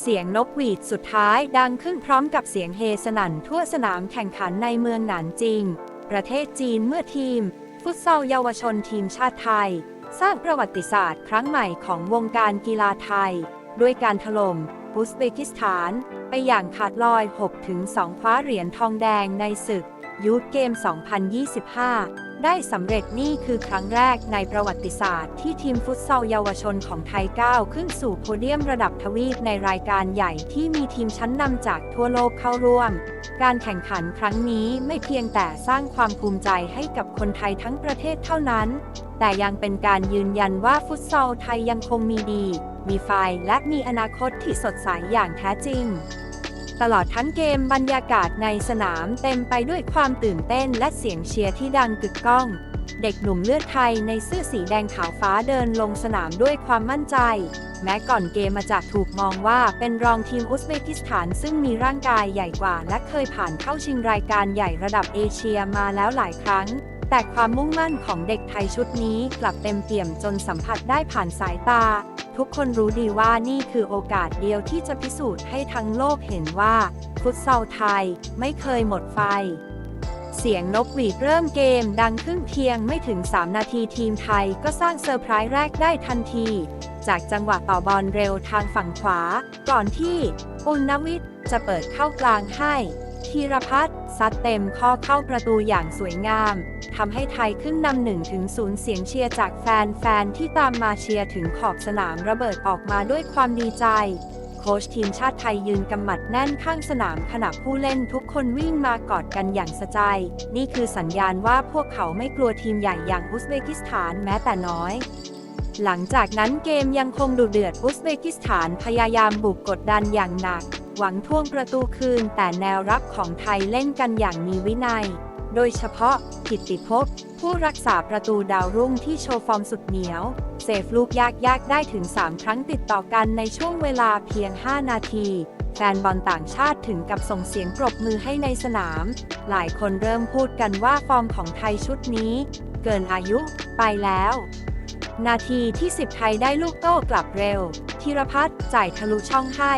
เสียงนกหวีดสุดท้ายดังขึ้นพร้อมกับเสียงเฮสนั่นทั่วสนามแข่งขันในเมืองหนานจิง ประเทศจีนเมื่อทีม ฟุตซอลเยาวชนทีมชาติไทย สร้างประวัติศาสตร์ครั้งใหม่ของวงการกีฬาไทย ด้วยการถล่มอุซเบกิสถาน ไปอย่างขาดลอย 6-2 คว้าเหรียญทองแดงในศึก ยูทเกม 2025 ได้สำเร็จนี่คือครั้งแรกในประวัติศาสตร์ ที่ทีมฟุตซอลเยาวชนของไทยก้าวขึ้นสู่โพเดียมระดับทวีปในรายการใหญ่ที่มีทีมชั้นนำจากทั่วโลกเข้าร่วม การแข่งขันครั้งนี้ไม่เพียงแต่สร้างความภูมิใจให้กับคนไทยทั้งประเทศเท่านั้น แต่ยังเป็นการยืนยันว่าฟุตซอลไทยยังคงมีดี มีไฟและมีอนาคตที่สดใสอย่างแท้จริง ตลอดทั้งเกมบรรยากาศในสนามเต็มไปด้วยความตื่นเต้นและเสียงเชียร์ที่ดังกึกก้อง เด็กหนุ่มเลือดไทยในเสื้อสีแดงขาวฟ้าเดินลงสนามด้วยความมั่นใจ แม้ก่อนเกมมาจากถูกมองว่าเป็นรองทีมอุซเบกิสถานซึ่งมีร่างกายใหญ่กว่า และเคยผ่านเข้าชิงรายการใหญ่ระดับเอเชียมาแล้วหลายครั้งแต่ความมุ่งมั่นของเด็กไทยชุดนี้กลับเต็มเปี่ยมจนสัมผัสได้ผ่านสายตา ทุกคนรู้ดีว่านี่คือโอกาสเดียวที่จะพิสูจน์ให้ทั้งโลกเห็นว่า ฟุตซอลไทยไม่เคยหมดไฟ เสียงนกหวีดเริ่มเกมดังขึ้นเพียงไม่ถึง 3 นาทีทีมไทยก็สร้างเซอร์ไพรส์แรกได้ทันที จากจังหวะต่อบอลเร็วทางฝั่งขวา ก่อนที่ปุณวิทย์จะเปิดเข้ากลางให้ ธีรพัฒน์ซัดเต็มข้อเข้าประตูอย่างสวยงามทำให้ไทยขึ้นนำหนึ่งถึงศูนย์เสียงเชียร์จากแฟนๆที่ตามมาเชียร์ถึงขอบสนามระเบิดออกมาด้วยความดีใจ โค้ชทีมชาติไทยยืนกำหมัดแน่นข้างสนามขณะผู้เล่นทุกคนวิ่งมากอดกันอย่างสะใจ นี่คือสัญญาณว่าพวกเขาไม่กลัวทีมใหญ่อย่างอุซเบกิสถานแม้แต่น้อยหลังจากนั้นเกมยังคงดุเดือดอุซเบกิสถานพยายามบุกกดดันอย่างหนัก หวังท่วงประตูคืน แต่แนวรับของไทยเล่นกันอย่างมีวินัย โดยเฉพาะกิตติภพผู้รักษาประตูดาวรุ่งที่โชว์ฟอร์มสุดเหนียว เซฟลูกยากๆได้ถึง 3 ครั้งติดต่อกันในช่วงเวลาเพียง 5 นาทีแฟนบอลต่างชาติถึงกับส่งเสียงปรบมือให้ในสนาม หลายคนเริ่มพูดกันว่าฟอร์มของไทยชุดนี้ เกินอายุไปแล้ว นาทีที่ 10 ไทยได้ลูกโต้กลับเร็วธีรพัฒน์จ่ายทะลุช่องให้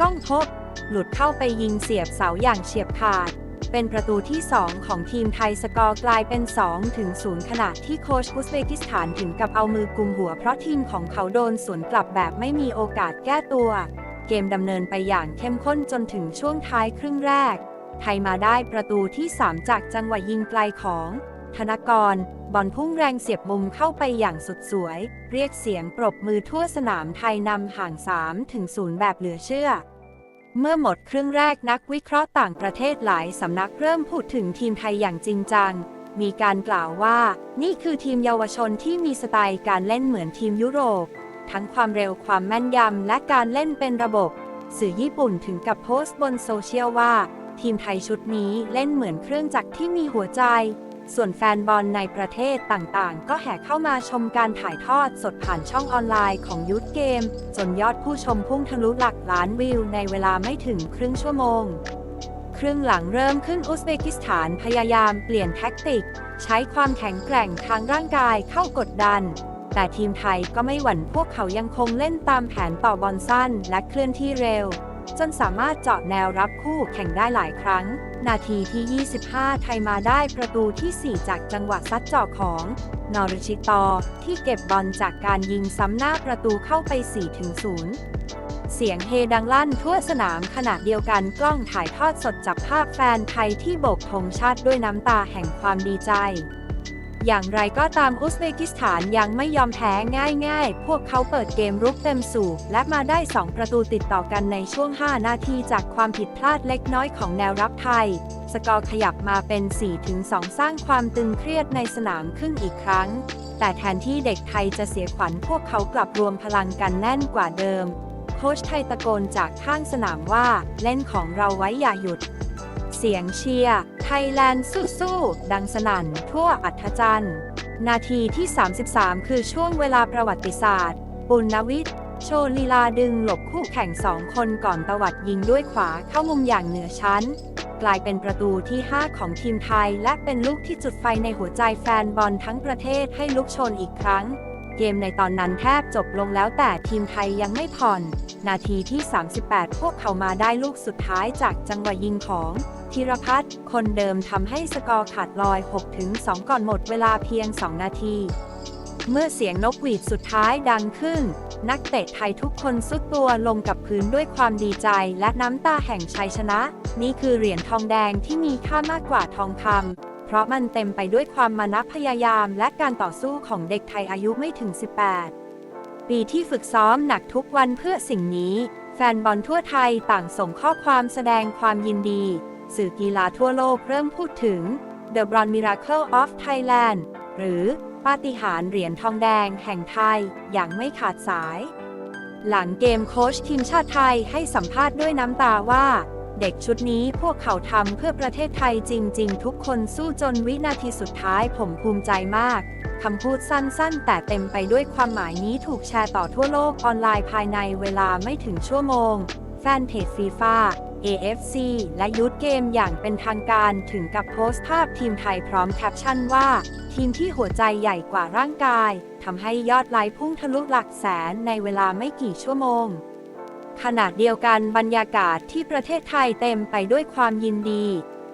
ก้องพบ หลุดเข้าไปยิงเสียบเสาอย่างเฉียบขาด เป็นประตูที่ 2 ของทีมไทยสกอร์กลายเป็น 2 ถึง 0 ขณะที่โค้ชอุซเบกิสถานถึงกับเอามือกุมหัวเพราะทีมของเขาโดนสวนกลับแบบไม่มีโอกาสแก้ตัว เกมดำเนินไปอย่างเข้มข้นจนถึงช่วงท้ายครึ่งแรก ไทยมาได้ประตูที่ 3 จากจังหวะยิงไกลของ ธนกรบอลพุ่งแรงเสียบมุมเข้าไปอย่างสุดสวย เรียกเสียงปรบมือทั่วสนามไทยนำห่าง 3 ถึง 0 แบบเหลือเชื่อ เมื่อหมดครึ่งแรกนักวิเคราะห์ต่างประเทศหลายสำนักเริ่มพูดถึงทีมไทยอย่างจริงจัง มีการกล่าวว่า นี่คือทีมเยาวชนที่มีสไตล์การเล่นเหมือนทีมยุโรป ทั้งความเร็วความแม่นยำและการเล่นเป็นระบบ สื่อญี่ปุ่นถึงกับโพสต์บนโซเชียลว่า ทีมไทยชุดนี้เล่นเหมือนเครื่องจักรที่มีหัวใจ ส่วนแฟนบอลในประเทศต่างๆ ก็แห่เข้ามาชมการถ่ายทอดสดผ่านช่องออนไลน์ของยูทเกม จนยอดผู้ชมพุ่งทะลุหลักล้านวิวในเวลาไม่ถึงครึ่งชั่วโมง ครึ่งหลังเริ่มขึ้นอุซเบกิสถานพยายามเปลี่ยนแท็กติก ใช้ความแข็งแกร่งทางร่างกายเข้ากดดันแต่ทีมไทยก็ไม่หวั่นพวกเขายังคงเล่นตามแผนต่อบอลสั้นและเคลื่อนที่เร็ว จนสามารถเจาะแนวรับคู่แข่งได้หลายครั้ง นาทีที่ 25 ไทยมาได้ประตูที่ 4 จากจังหวะซัดเจาะของ นอริชิตอ ที่เก็บบอลจากการยิงซ้ำหน้าประตูเข้าไป 4-0 เสียงเฮดังลั่นทั่วสนามขณะเดียวกันกล้องถ่ายทอดสดจับภาพแฟนไทยที่โบกธงชาติด้วยน้ำตาแห่งความดีใจ อย่างไรก็ตามอุซเบกิสถานยังไม่ยอมแพ้ง่ายๆ พวกเขาเปิดเกมรุกเต็มสูบและมาได้ 2 ประตูติดต่อกันในช่วง 5 นาทีจากความผิดพลาดเล็กน้อยของแนวรับไทย สกอร์ขยับมาเป็น 4-2 สร้างความตึงเครียดในสนามขึ้นอีกครั้ง แต่แทนที่เด็กไทยจะเสียขวัญพวกเขากลับรวมพลังกันแน่นกว่าเดิม โค้ชไทยตะโกนจากข้างสนามว่าเล่นของเราไว้อย่าหยุด เสียงเชียร์ ไทยแลนด์สู้ๆดังสนั่นทั่วอัธจันทร์ นาทีที่ 33 คือช่วงเวลาประวัติศาสตร์ ปุณณวิทย์ โชลีลาดึงหลบคู่แข่งสองคนก่อนตวัดยิงด้วยขวาเข้ามุมอย่างเหนือชั้น กลายเป็นประตูที่ 5 ของทีมไทย และเป็นลูกที่จุดไฟในหัวใจแฟนบอลทั้งประเทศให้ลุกโชนอีกครั้ง เกมในตอนนั้นแทบจบลงแล้วแต่ทีมไทยยังไม่ผ่อน นาทีที่ 38 พวกเขามาได้ลูกสุดท้ายจากจังหวะยิงของธีรพัฒน์คนเดิมทำให้สกอร์ขาดลอย 6-2 ก่อนหมดเวลาเพียง 2 นาที เมื่อเสียงนกหวีดสุดท้ายดังขึ้น นักเตะไทยทุกคนสุดตัวลงกับพื้นด้วยความดีใจและน้ำตาแห่งชัยชนะ นี่คือเหรียญทองแดงที่มีค่ามากกว่าทองคำ เพราะมันเต็มไปด้วยความมานะพยายามและการต่อสู้ของเด็กไทยอายุไม่ถึง 18 ปีที่ฝึกซ้อมหนักทุกวันเพื่อสิ่งนี้ แฟนบอลทั่วไทยต่างส่งข้อความแสดงความยินดี สื่อกีฬาทั่วโลกเริ่มพูดถึง The Bronze Miracle of Thailand หรือปาฏิหาริย์เหรียญทองแดงแห่งไทยอย่างไม่ขาดสาย หลังเกมโค้ชทีมชาติไทยให้สัมภาษณ์ด้วยน้ำตาว่า เด็กชุดนี้พวกเขาทำเพื่อประเทศไทยจริง ๆ ทุกคนสู้จนวินาทีสุดท้ายผมภูมิใจมากคำพูดสั้นๆ แต่เต็มไปด้วยความหมายนี้ถูกแชร์ต่อทั่วโลกออนไลน์ภายในเวลาไม่ถึงชั่วโมง แฟนเพจฟีฟ่า AFC และยูทธเกมอย่างเป็นทางการถึงกับโพสต์ภาพทีมไทยพร้อมแคปชั่นว่า ทีมที่หัวใจใหญ่กว่าร่างกายทำให้ยอดไลค์พุ่งทะลุหลักแสนในเวลาไม่กี่ชั่วโมง ขณะเดียวกันบรรยากาศที่ประเทศไทยเต็มไปด้วยความยินดี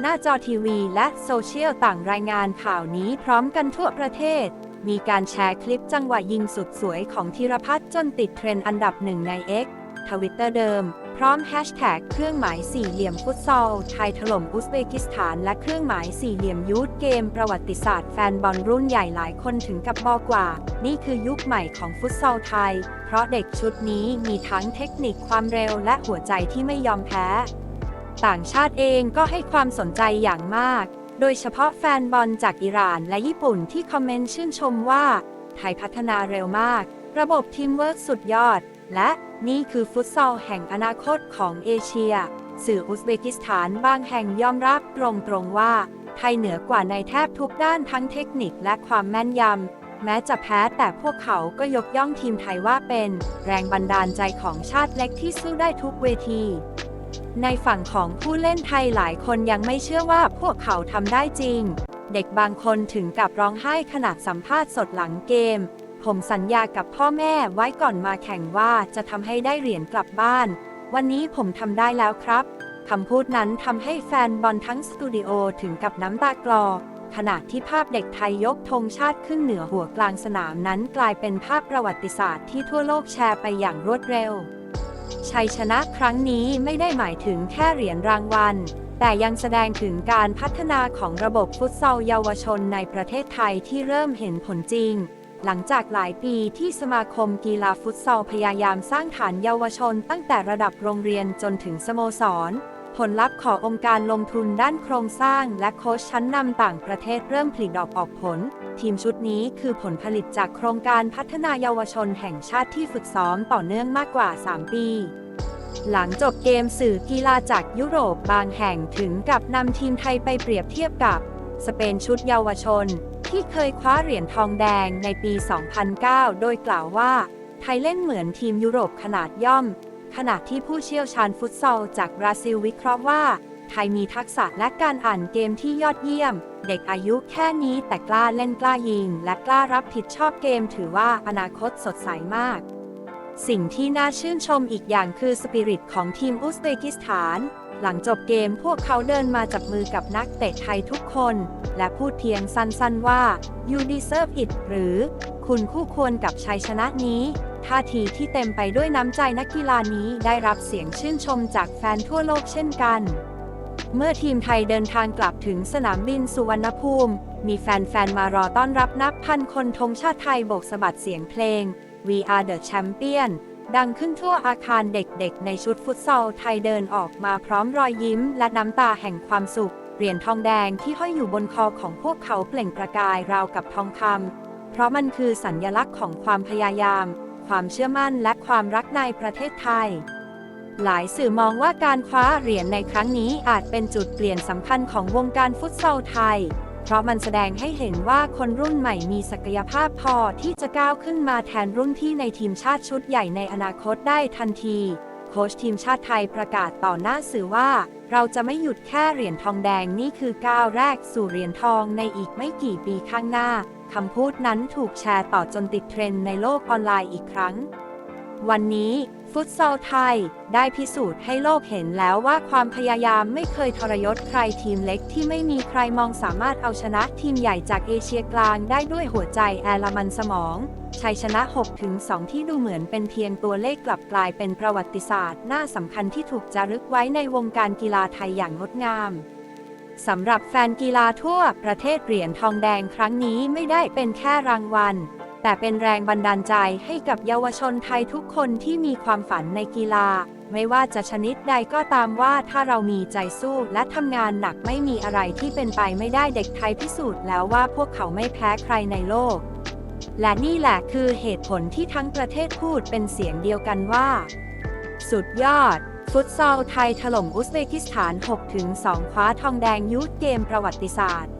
หน้าจอทีวีและโซเชียลต่างรายงานข่าวนี้พร้อมกันทั่วประเทศ มีการแชร์คลิปจังหวะยิงสุดสวยของธีรพัฒน์จนติดเทรนด์อันดับหนึ่งใน X ทวิตเตอร์เดิม พร้อมแฮชแท็กเครื่องหมายสี่เหลี่ยมฟุตซอลไทยถล่มอุซเบกิสถานและเครื่องหมายสี่เหลี่ยมยูทเกมประวัติศาสตร์แฟนบอลรุ่นใหญ่หลายคนถึงกับบอกว่า นี่คือยุคใหม่ของฟุตซอลไทย เพราะเด็กชุดนี้มีทั้งเทคนิคความเร็วและหัวใจที่ไม่ยอมแพ้ ต่างชาติเองก็ให้ความสนใจอย่างมาก โดยเฉพาะแฟนบอลจากอิหร่านและญี่ปุ่นที่คอมเมนต์ชื่นชมว่า ไทยพัฒนาเร็วมาก ระบบทีมเวิร์กสุดยอด และนี่คือฟุตซอลแห่งอนาคตของเอเชีย สื่ออุซเบกิสถานบางแห่งยอมรับตรงๆว่า ไทยเหนือกว่าในแทบทุกด้านทั้งเทคนิคและความแม่นยำ แม้จะแพ้แต่พวกเขาก็ยกย่องทีมไทยว่าเป็น แรงบันดาลใจของชาติเล็กที่สู้ได้ทุกเวที ในฝั่งของผู้เล่นไทยหลายคนยังไม่เชื่อว่าพวกเขาทำได้จริง เด็กบางคนถึงกับร้องไห้ขณะสัมภาษณ์สดหลังเกม ผมสัญญากับพ่อแม่ไว้ก่อนมาแข่งว่าจะทำให้ได้เหรียญกลับบ้าน วันนี้ผมทำได้แล้วครับคำพูดนั้นทำให้แฟนบอลทั้งสตูดิโอถึงกับน้ำตากลอ ขณะที่ภาพเด็กไทยยกธงชาติขึ้นเหนือหัวกลางสนามนั้นกลายเป็นภาพประวัติศาสตร์ที่ทั่วโลกแชร์ไปอย่างรวดเร็ว ชัยชนะครั้งนี้ไม่ได้หมายถึงแค่เหรียญรางวัล แต่ยังแสดงถึงการพัฒนาของระบบฟุตซอลเยาวชนในประเทศไทยที่เริ่มเห็นผลจริง หลังจากหลายปีที่สมาคมกีฬาฟุตซอลพยายามสร้างฐานเยาวชนตั้งแต่ระดับโรงเรียนจนถึงสโมสร ผลลัพธ์ขององค์การลงทุนด้านโครงสร้างและโค้ชชั้นนำต่างประเทศเริ่มผลิดอกออกผล ทีมชุดนี้คือผลผลิตจากโครงการพัฒนาเยาวชนแห่งชาติที่ฝึกซ้อมต่อเนื่องมากกว่า 3 ปีหลังจบเกมสื่อกีฬาจากยุโรปบางแห่งถึงกับนำทีมไทยไปเปรียบเทียบกับ สเปนชุดเยาวชน ที่เคยคว้าเหรียญทองแดงในปี 2009 โดยกล่าวว่า ไทยเล่นเหมือนทีมยุโรปขนาดย่อม ขณะที่ผู้เชี่ยวชาญฟุตซอลจากบราซิลวิเคราะห์ว่า ไทยมีทักษะและการอ่านเกมที่ยอดเยี่ยม เด็กอายุแค่นี้แต่กล้าเล่นกล้ายิง และกล้ารับผิดชอบเกมถือว่าอนาคตสดใสมาก สิ่งที่น่าชื่นชมอีกอย่างคือสปิริตของทีมอุซเบกิสถาน หลังจบเกมพวกเขาเดินมาจับมือกับนักเตะไทยทุกคน และพูดเพียงสั้นๆว่า you deserve it หรือ คุณคู่ควรกับชัยชนะนี้ท่าทีที่เต็มไปด้วยน้ำใจนักกีฬานี้ได้รับเสียงชื่นชมจากแฟนทั่วโลกเช่นกัน เมื่อทีมไทยเดินทางกลับถึงสนามบินสุวรรณภูมิ มีแฟนๆ มารอต้อนรับนับพันคนธงชาติไทยโบกสะบัดเสียงเพลง We are the champion ดังขึ้นทั่วอาคารเด็กๆ ในชุดฟุตซอลไทยเดินออกมาพร้อมรอยยิ้ม และน้ำตาแห่งความสุข เหรียญทองแดงที่ห้อยอยู่บนคอของพวกเขาเปล่งประกายราวกับทองคำเพราะมันคือสัญญลักษณ์ของความพยายาม ความเชื่อมั่นและความรักในประเทศไทย หลายสื่อมองว่าการคว้าเหรียญในครั้งนี้อาจเป็นจุดเปลี่ยนสำคัญของวงการฟุตซอลไทย ราะมันแสดงให้เห็นว่าคนรุ่นใหม่มีศักยภาพพอที่จะก้าวขึ้นมาแทนรุ่นที่ในทีมชาติชุดใหญ่ในอนาคตได้ทันที โค้ชทีมชาติไทยประกาศต่อหน้าสื่อว่า เราจะไม่หยุดแค่เหรียญทองแดงนี่คือก้าวแรกสู่เหรียญทองในอีกไม่กี่ปีข้างหน้าคำพูดนั้นถูกแชร์ต่อจนติดเทรนด์ในโลกออนไลน์อีกครั้ง วันนี้ฟุตซอลไทย ได้พิสูจน์ให้โลกเห็นแล้วว่าความพยายามไม่เคยทรยศใครทีมเล็กที่ไม่มีใครมองสามารถเอาชนะทีมใหญ่จากเอเชียกลางได้ด้วยหัวใจแอร์ลมันสมองชัยชนะ 6-2 ที่ดูเหมือนเป็นเพียงตัวเลขกลับกลายเป็นประวัติศาสตร์น่าสำคัญที่ถูกจารึกไว้ในวงการกีฬาไทยอย่างงดงามสำหรับแฟนกีฬาทั่วประเทศเหรียญทองแดงครั้งนี้ไม่ได้เป็นแค่รางวัล แต่เป็นแรงบันดาลใจให้กับเยาวชนไทยทุกคนที่มีความฝันในกีฬา ไม่ว่าจะชนิดใดก็ตามว่าถ้าเรามีใจสู้และทำงานหนักไม่มีอะไรที่เป็นไปไม่ได้เด็กไทยพิสูจน์แล้วว่าพวกเขาไม่แพ้ใครในโลก และนี่แหละคือเหตุผลที่ทั้งประเทศพูดเป็นเสียงเดียวกันว่า สุดยอด ฟุตซอลไทยถล่มอุซเบกิสถาน 6-2 คว้าทองแดงยูทเกมประวัติศาสตร์